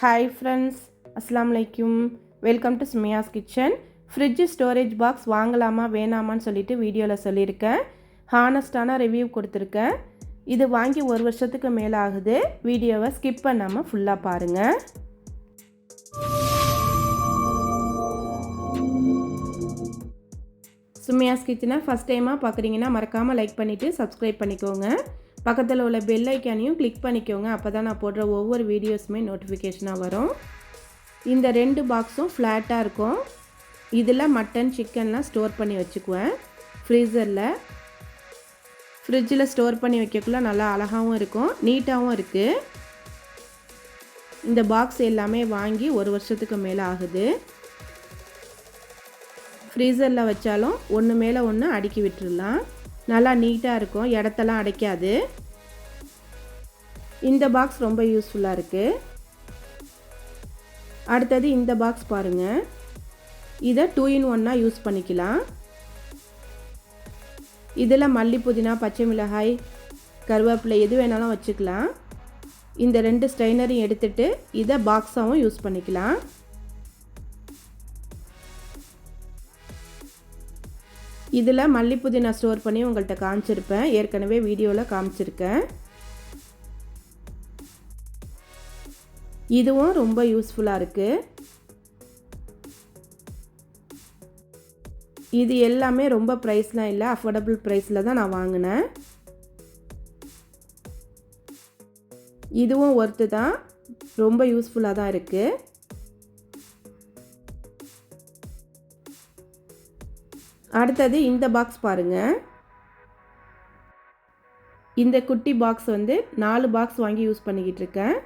Hi friends அஸ்லாம் வலைக்கும் welcome to Sumaiya's kitchen fridge storage box வாங்கலாமா வேணாமான்னு சொல்லிட்டு வீடியோவில் சொல்லியிருக்கேன். ஹானஸ்டான ரிவ்யூ கொடுத்துருக்கேன். இது வாங்கி ஒரு வருஷத்துக்கு மேலே ஆகுது வீடியோவை ஸ்கிப் பண்ணாமல் ஃபுல்லாக பாருங்கள் சுமையாஸ் கிச்சனை ஃபஸ்ட் டைமாக பார்க்குறீங்கன்னா மறக்காமல் லைக் பண்ணிவிட்டு சப்ஸ்கிரைப் பண்ணிக்கோங்க. பக்கத்தில் உள்ள பெல் ஐக்கானையும் கிளிக் பண்ணிக்கோங்க. அப்போ தான் நான் போடுற ஒவ்வொரு வீடியோஸுமே நோட்டிஃபிகேஷனாக வரும். இந்த ரெண்டு பாக்ஸும் ஃப்ளாட்டாக இருக்கும். இதில் மட்டன் சிக்கன்லாம் ஸ்டோர் பண்ணி வச்சுக்குவேன். ஃப்ரீசரில் ஃப்ரிட்ஜில் ஸ்டோர் பண்ணி வைக்கக்குள்ள நல்லா அழகாகவும் இருக்கும் நீட்டாகவும் இருக்குது இந்த பாக்ஸ் எல்லாமே வாங்கி ஒரு வருஷத்துக்கு மேலே ஆகுது. ஃப்ரீசரில் வச்சாலும் ஒன்று மேலே ஒன்று அடுக்கி விட்டுடலாம் நல்லா நீட்டாக இருக்கும். இடத்தெல்லாம் அடைக்காது. இந்த பாக்ஸ் ரொம்ப யூஸ்ஃபுல்லாக இருக்குது அடுத்தது இந்த பாக்ஸ் பாருங்கள் இதை டூ இன் ஒன்னாக யூஸ் பண்ணிக்கலாம். இதில் மல்லி புதினா பச்சை மிளகாய் கருவேப்பிலை எது வேணாலும் வச்சுக்கலாம். இந்த ரெண்டு ஸ்ட்ரைனரையும் எடுத்துகிட்டு இதை பாக்ஸாகவும் யூஸ் பண்ணிக்கலாம். இதில் மல்லி நான் ஸ்டோர் பண்ணி உங்கள்கிட்ட காமிச்சிருப்பேன். ஏற்கனவே வீடியோவில் காமிச்சிருக்கேன். இதுவும் ரொம்ப யூஸ்ஃபுல்லாக இருக்குது இது எல்லாமே ரொம்ப ப்ரைஸ்லாம் இல்லை. அஃபோர்டபுள் ப்ரைஸில் தான் நான் வாங்கினேன். இதுவும் ஒர்த்து தான். ரொம்ப யூஸ்ஃபுல்லாக தான் இருக்குது அடுத்தது இந்த பாக்ஸ் பாருங்கள் இந்த குட்டி பாக்ஸ் வந்து நாலு பாக்ஸ் வாங்கி யூஸ் பண்ணிக்கிட்டு இருக்கேன்.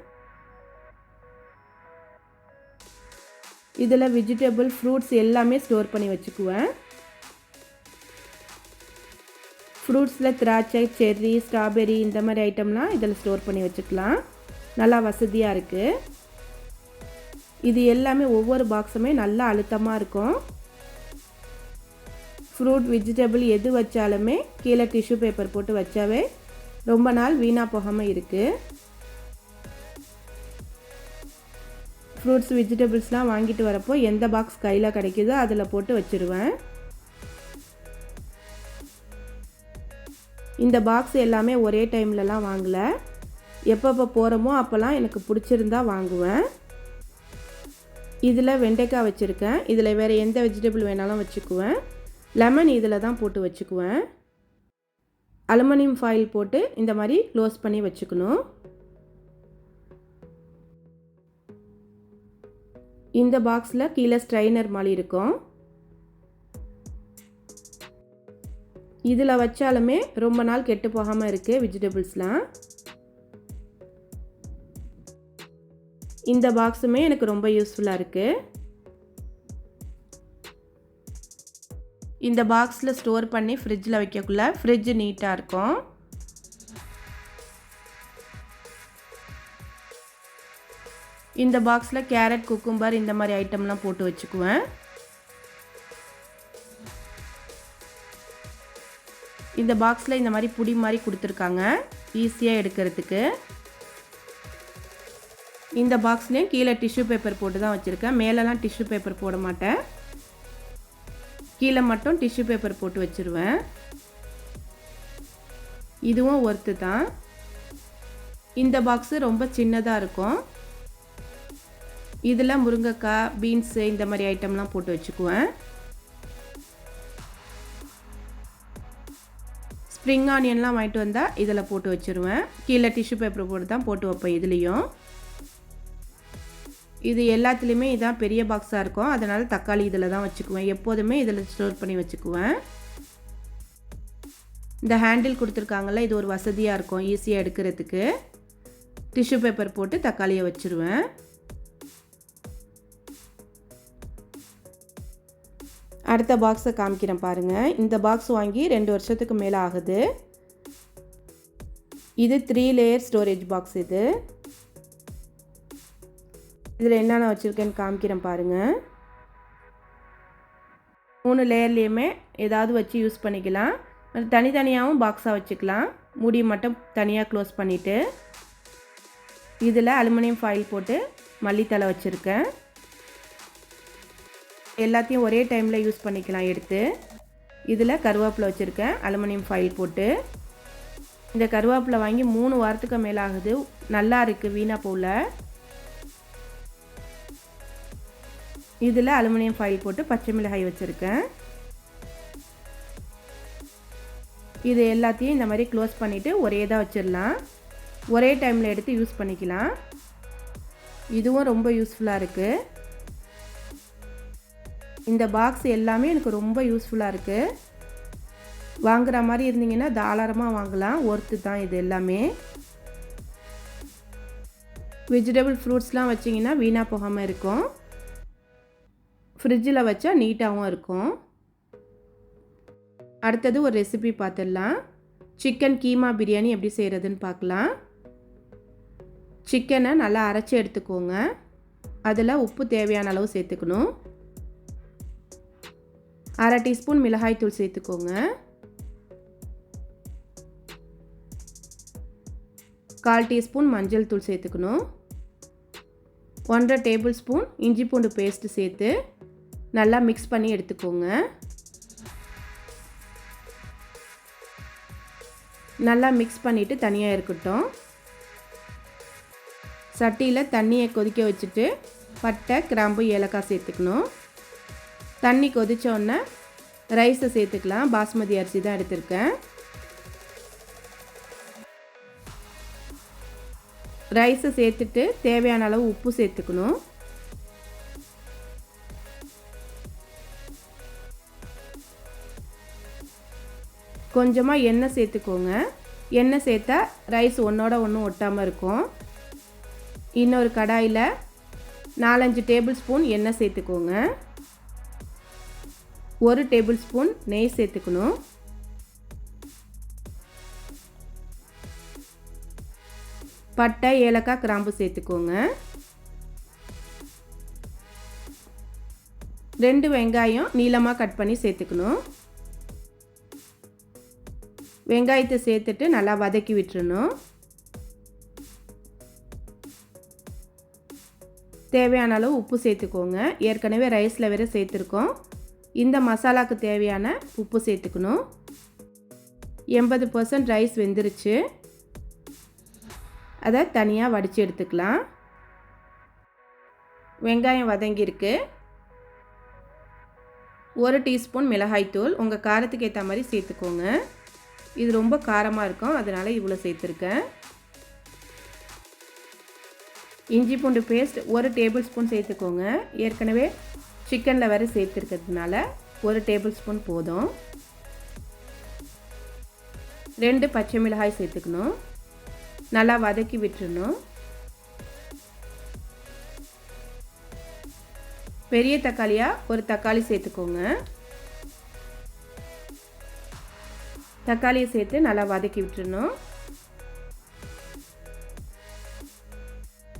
இதில் வெஜிடபிள் ஃப்ரூட்ஸ் எல்லாமே ஸ்டோர் பண்ணி வச்சுக்குவேன். ஃப்ரூட்ஸில் திராட்சை செர்ரி ஸ்ட்ராபெரி இந்த மாதிரி ஐட்டம்லாம் இதில் ஸ்டோர் பண்ணி வச்சுக்கலாம். நல்லா வசதியாக இருக்குது இது எல்லாமே ஒவ்வொரு பாக்ஸுமே நல்லா அழுத்தமாக இருக்கும். ஃப்ரூட் வெஜிடபிள் எது வச்சாலுமே கீழே டிஷ்யூ பேப்பர் போட்டு வச்சாவே ரொம்ப நாள் வீணாக போகாமல் இருக்குது ஃப்ரூட்ஸ் வெஜிடபிள்ஸ்லாம் வாங்கிட்டு வரப்போ எந்த பாக்ஸ் கையில் கிடைக்குதோ அதில் போட்டு வச்சுருவேன். இந்த பாக்ஸ் எல்லாமே ஒரே டைம்லலாம் வாங்கலை. எப்பப்போ போகிறோமோ அப்போல்லாம் எனக்கு பிடிச்சிருந்தா வாங்குவேன். இதில் வெண்டைக்காய் வச்சுருக்கேன். இதில் வேறு எந்த வெஜிடபிள் வேணாலும் வச்சுக்குவேன். லெமன் இதில் தான் போட்டு வச்சுக்குவேன். அலுமினியம் ஃபாயில் போட்டு இந்த மாதிரி க்ளோஸ் பண்ணி வச்சுக்கணும். இந்த பாக்ஸில் கீழே ஸ்ட்ரைனர் மாதிரி இருக்கும். இதில் வச்சாலுமே ரொம்ப நாள் கெட்டு போகாமல் இருக்குது வெஜிடபிள்ஸ்லாம் இந்த பாக்ஸுமே எனக்கு ரொம்ப யூஸ்ஃபுல்லாக இருக்குது இந்த பாக்ஸில் ஸ்டோர் பண்ணி ஃப்ரிட்ஜில் வைக்கக்குள்ள ஃப்ரிட்ஜ் நீட்டாக இருக்கும். இந்த பாக்ஸில் கேரட் குக்கும்பர் இந்த மாதிரி ஐட்டம்லாம் போட்டு வச்சுக்குவேன். இந்த பாக்ஸில் இந்த மாதிரி புடி மாதிரி கொடுத்துருக்காங்க. ஈஸியாக எடுக்கிறதுக்கு. இந்த பாக்ஸ்லேயும் கீழே டிஷ்யூ பேப்பர் போட்டு தான் வச்சுருக்கேன். மேலெலாம் டிஷ்யூ பேப்பர் போட மாட்டேன். கீழே மட்டும் டிஷ்யூ பேப்பர் போட்டு வச்சுருவேன். இதுவும் ஒர்த்து தான். இந்த பாக்ஸு ரொம்ப சின்னதாக இருக்கும். இதில் முருங்கைக்காய் பீன்ஸு இந்த மாதிரி ஐட்டம்லாம் போட்டு வச்சுக்குவேன். ஸ்ப்ரிங் ஆனியன்லாம் வாங்கிட்டு வந்தால் இதில் போட்டு வச்சுருவேன். கீழே டிஷ்யூ பேப்பர் போட்டு தான் போட்டு வைப்பேன் இதுலேயும். இது எல்லாத்துலேயுமே இதான் பெரிய பாக்ஸாக இருக்கும். அதனால் தக்காளி இதில் தான் வச்சுக்குவேன். எப்போதுமே இதில் ஸ்டோர் பண்ணி வச்சுக்குவேன். இந்த ஹேண்டில் கொடுத்துருக்காங்கல்ல இது ஒரு வசதியாக இருக்கும் ஈஸியாக எடுக்கிறதுக்கு. டிஷ்யூ பேப்பர் போட்டு தக்காளியை வச்சுருவேன். அடுத்த பாக்ஸை காமிக்கிறேன் பாருங்கள் இந்த பாக்ஸ் வாங்கி ரெண்டு வருஷத்துக்கு மேலே ஆகுது. இது த்ரீ லேயர் ஸ்டோரேஜ் பாக்ஸ் இது. இதில் என்னென்ன வச்சுருக்கேன்னு காமிக்கிறேன் பாருங்கள் மூணு லேயர்லேயுமே ஏதாவது வச்சு யூஸ் பண்ணிக்கலாம். தனித்தனியாகவும் பாக்ஸாக வச்சுக்கலாம். மூடி மட்டும் தனியாக க்ளோஸ் பண்ணிவிட்டு இதில் அலுமினியம் ஃபாயில் போட்டு மல்லித்தலை வச்சுருக்கேன். எல்லாத்தையும் ஒரே டைமில் யூஸ் பண்ணிக்கலாம் எடுத்து. இதில் கருவேப்பிலை வச்சுருக்கேன் அலுமினியம் ஃபைல் போட்டு. இந்த கருவேப்பிலை வாங்கி மூணு வாரத்துக்கு மேலே ஆகுது நல்லா இருக்குது வீணாக போகல. இதில் அலுமினியம் ஃபாயில் போட்டு பச்சை மிளகாய் வச்சுருக்கேன். இது எல்லாத்தையும் இந்த மாதிரி க்ளோஸ் பண்ணிவிட்டு ஒரே இதாக வச்சிடலாம். ஒரே டைமில் எடுத்து யூஸ் பண்ணிக்கலாம். இதுவும் ரொம்ப யூஸ்ஃபுல்லாக இருக்குது இந்த பாக்ஸ் எல்லாமே எனக்கு ரொம்ப யூஸ்ஃபுல்லாக இருக்குது வாங்குகிற மாதிரி இருந்தீங்கன்னா தாராளமாக வாங்கலாம். ஒர்த்து தான் இது எல்லாமே. வெஜிடபிள் ஃப்ரூட்ஸ்லாம் வச்சிங்கன்னா வீணாக போகாமல் இருக்கும். ஃப்ரிட்ஜில் வச்சா நீட்டாகவும் இருக்கும். அடுத்தது ஒரு ரெசிபி பார்த்துடலாம் சிக்கன் கீமா பிரியாணி எப்படி செய்கிறதுன்னு பார்க்கலாம் சிக்கனை நல்லா அரைச்சி எடுத்துக்கோங்க. அதில் உப்பு தேவையான அளவு சேர்த்துக்கணும். அரை டீஸ்பூன் மிளகாய் தூள் சேர்த்துக்கோங்க. கால் டீஸ்பூன் மஞ்சள் தூள் சேர்த்துக்கணும். ஒன்றரை டேபிள் ஸ்பூன் இஞ்சி பூண்டு பேஸ்ட்டு சேர்த்து நல்லா மிக்ஸ் பண்ணி எடுத்துக்கோங்க. நல்லா மிக்ஸ் பண்ணிவிட்டு தனியாக இருக்கட்டும். சட்டியில் தண்ணியை கொதிக்க வச்சுட்டு பட்டை கிராம்பு ஏலக்காய் சேர்த்துக்கணும். தண்ணி கொதித்தோடனே ரைஸை சேர்த்துக்கலாம். பாஸ்மதி அரிசி தான் எடுத்திருக்கேன். ரைஸை சேர்த்துட்டு தேவையான அளவு உப்பு சேர்த்துக்கணும். கொஞ்சமாக எண்ணெய் சேர்த்துக்கோங்க. எண்ணெய் சேர்த்தா ரைஸ் ஒன்றோட ஒன்றும் ஒட்டாமல் இருக்கும். இன்னொரு கடாயில் நாலஞ்சு டேபிள் ஸ்பூன் எண்ணெய் சேர்த்துக்கோங்க. ஒரு டேபிள் ஸ்பூன் நெய் சேர்த்துக்கணும். பட்டை ஏலக்காய் கிராம்பு சேர்த்துக்கோங்க. ரெண்டு வெங்காயம் நீளமாக கட் பண்ணி சேர்த்துக்கணும். வெங்காயத்தை சேர்த்துட்டு நல்லா வதக்கி விட்டுறணும். தேவையான அளவு உப்பு சேர்த்துக்கோங்க. ஏற்கனவே ரைஸில் வேறு சேர்த்துருக்கோம். இந்த மசாலாவுக்கு தேவையான உப்பு சேர்த்துக்கணும். எண்பது பர்சன்ட் ரைஸ் வெந்துருச்சு. அதை தனியாக வடித்து எடுத்துக்கலாம். வெங்காயம் வதங்கியிருக்கு. ஒரு டீஸ்பூன் மிளகாய்த்தூள். உங்கள் காரத்துக்கு ஏற்ற மாதிரி சேர்த்துக்கோங்க. இது ரொம்ப காரமாக இருக்கும். அதனால் இவ்வளோ சேர்த்துருக்கேன். இஞ்சி பூண்டு பேஸ்ட் ஒரு டேபிள் ஸ்பூன் சேர்த்துக்கோங்க. ஏற்கனவே சிக்கனில் வேறு சேர்த்துருக்கிறதுனால ஒரு டேபிள் ஸ்பூன் போதும். ரெண்டு பச்சை மிளகாய் சேர்த்துக்கணும். நல்லா வதக்கி விட்டுறணும். பெரிய தக்காளியாக ஒரு தக்காளி சேர்த்துக்கோங்க. தக்காளியை சேர்த்து நல்லா வதக்கி விட்டுறணும்.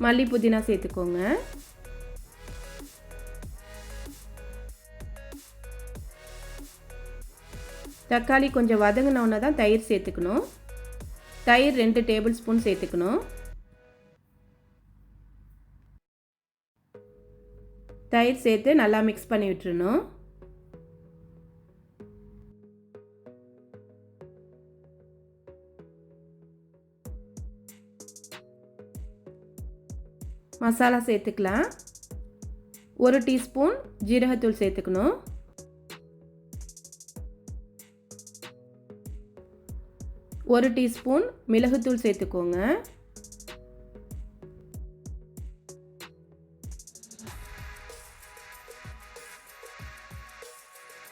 மல்லி புதினா சேர்த்துக்கோங்க. தக்காளி கொஞ்சம் வதங்கினோடனே தான் தயிர் சேர்த்துக்கணும். தயிர் ரெண்டு டேபிள் ஸ்பூன் சேர்த்துக்கணும். தயிர் சேர்த்து நல்லா மிக்ஸ் பண்ணி விட்டுறணும். மசாலா சேர்த்துக்கலாம். ஒரு டீஸ்பூன் ஜீரகத்தூள் சேர்த்துக்கணும். ஒரு டீஸ்பூன் மிளகுத்தூள் சேர்த்துக்கோங்க.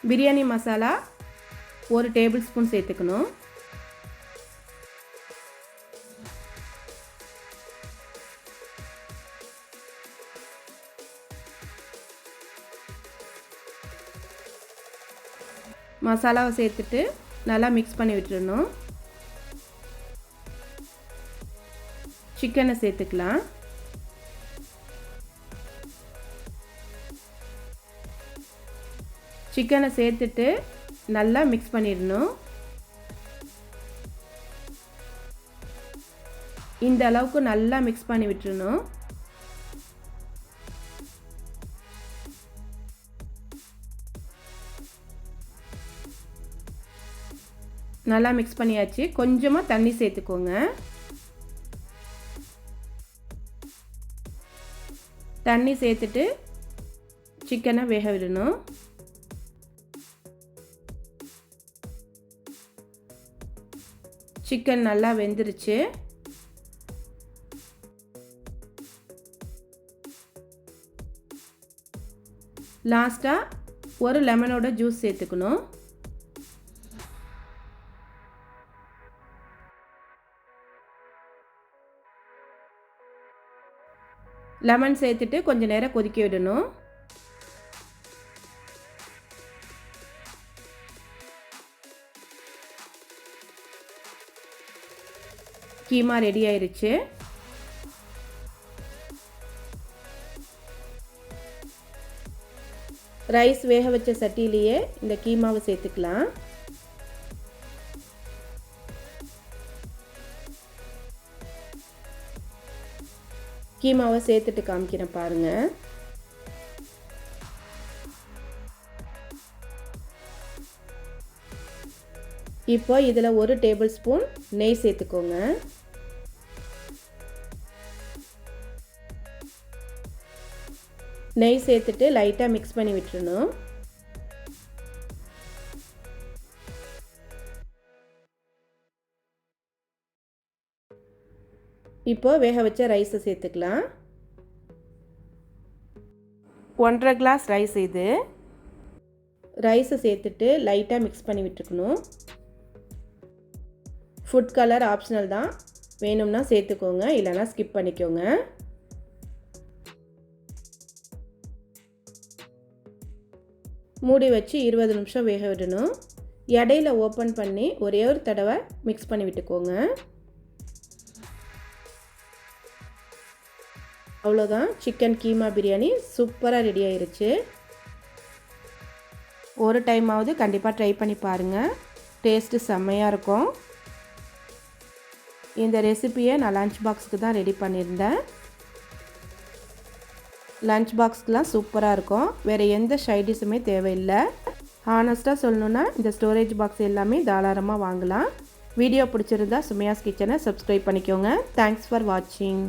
பிரியாணி மசாலா ஒரு டேபிள் ஸ்பூன் சேர்த்துக்கணும். மசாலாவை சேர்த்துட்டு நல்லா மிக்ஸ் பண்ணி விட்டுறணும் சிக்கனை சேர்த்துக்கலாம். சிக்கனை சேர்த்துட்டு நல்லா மிக்ஸ் பண்ணிடணும். இந்த அளவுக்கு நல்லா மிக்ஸ் பண்ணி விட்டுறணும் நல்லா மிக்ஸ் பண்ணியாச்சு. கொஞ்சமாக தண்ணி சேர்த்துக்கோங்க. தண்ணி சேர்த்துட்டு சிக்கனை வேக விடணும். சிக்கன் நல்லா வெந்துருச்சு. லாஸ்ட்டாக ஒரு லெமனோட ஜூஸ் சேர்த்துக்கணும். லெமன் சேர்த்துட்டு கொஞ்சம் நேரம் கொதிக்க விடணும். கீமா ரெடி ஆயிருச்சு. ரைஸ் வேக வச்ச சட்டியிலேயே இந்த கீமாவை சேர்த்துக்கலாம். கீமாவை சேர்த்துட்டு காமிக்கிறேன் பாருங்கள் இப்போ இதில் ஒரு டேபிள் ஸ்பூன் நெய் சேர்த்துக்கோங்க. நெய் சேர்த்துட்டு லைட்டாக மிக்ஸ் பண்ணி விட்டுறணும். இப்போ வேக வச்ச ரைஸை சேர்த்துக்கலாம். ஒன்றரை கிளாஸ் ரைஸ் இது. ரைஸை சேர்த்துட்டு லைட்டாக மிக்ஸ் பண்ணி விட்டுருக்கணும். ஃபுட் கலர் ஆப்ஷனல் தான். வேணும்னா சேர்த்துக்கோங்க இல்லைனா ஸ்கிப் பண்ணிக்கோங்க. மூடி வச்சு இருபது நிமிஷம் வேக விடணும். இடையில ஓப்பன் பண்ணி ஒரே ஒரு தடவை மிக்ஸ் பண்ணி விட்டுக்கோங்க. அவ்வளோதான். சிக்கன் கீமா பிரியாணி சூப்பராக ரெடி ஆயிருச்சு. ஒரு டைமாவது கண்டிப்பாக ட்ரை பண்ணி பாருங்கள் டேஸ்ட்டு செம்மையாக இருக்கும். இந்த ரெசிப்பியை நான் லன்ச் பாக்ஸுக்கு தான் ரெடி பண்ணியிருந்தேன். லஞ்ச் பாக்ஸ்க்கெலாம் சூப்பராக இருக்கும். வேறு எந்த ஷைடிஸுமே தேவையில்லை. ஹானஸ்ட்டாக சொல்லணுன்னா இந்த ஸ்டோரேஜ் பாக்ஸ் எல்லாமே தாராளமாக வாங்கலாம். வீடியோ பிடிச்சிருந்தா சுமையாஸ் கிச்சனை சப்ஸ்கிரைப் பண்ணிக்கோங்க. தேங்க்ஸ் ஃபார் வாட்சிங்